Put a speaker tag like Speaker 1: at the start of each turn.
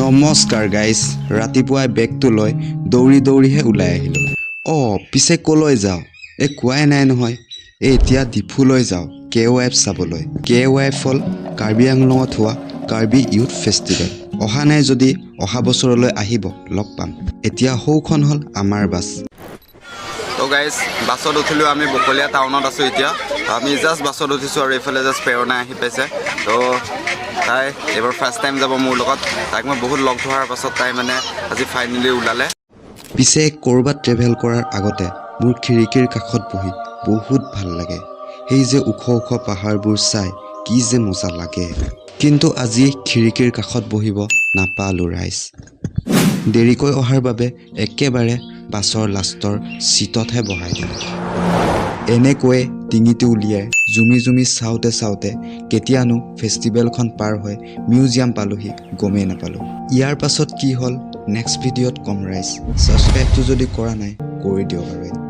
Speaker 1: নমস্কাৰ গাইজ ৰাতিপুৱাই বেগটো লৈ দৌৰি দৌৰিহে ওলাই আহিলোঁ। অঁ পিছে ক'লৈ যাওঁ? এই কোৱাই নাই নহয়। এই এতিয়া ডিফুলৈ যাওঁ কে ৱাইফ চাবলৈ। কে ৱাইফ হ'ল কাৰ্বি আংলঙত হোৱা কাৰ্বি ইউথ ফেষ্টিভেল। অহা নাই যদি অহা বছৰলৈ আহিব লগ পাম। এতিয়া সৌখন হ'ল আমাৰ বাছ।
Speaker 2: তো গাইজ বাছত উঠিলোঁ আমি বকলীয়া টাউনত আছোঁ এতিয়া। আমি জাষ্ট বাছত উঠিছোঁ আৰু এইফালে জাষ্ট প্ৰেৰণা আহি পাইছে। তো তাই এইবাৰ ফাৰ্ষ্ট টাইম যাব মোৰ লগত। তাইক মই বহুত লগ ধৰাৰ পাছত তাই মানে আজি ফাইনেলি ওলালে।
Speaker 1: পিছে ক'ৰবাত ট্ৰেভেল কৰাৰ আগতে মোৰ খিৰিকীৰ কাষত বহি বহুত ভাল লাগে। সেই যে ওখ ওখ পাহাৰবোৰ চাই কি যে মজা লাগে। কিন্তু আজি খিৰিকীৰ কাষত বহিব নাপালোঁ ৰাইজ। দেৰিকৈ অহাৰ বাবে একেবাৰে বাছৰ লাষ্টৰ ছিটতহে বহাই দিলে এনেকৈয়ে ডিঙিটো উলিয়াই জুমি জুমি চাওঁতে চাওঁতে কেতিয়ানো ফেষ্টিভেলখন পাৰ হৈ মিউজিয়াম পালোহি গমেই নাপালোঁ। ইয়াৰ পাছত কি হ'ল? নেক্সট ভিডিঅ'ত কম ৰাইজ। ছাবস্ক্ৰাইবটো যদি কৰা নাই কৰি দিয়ক আৰু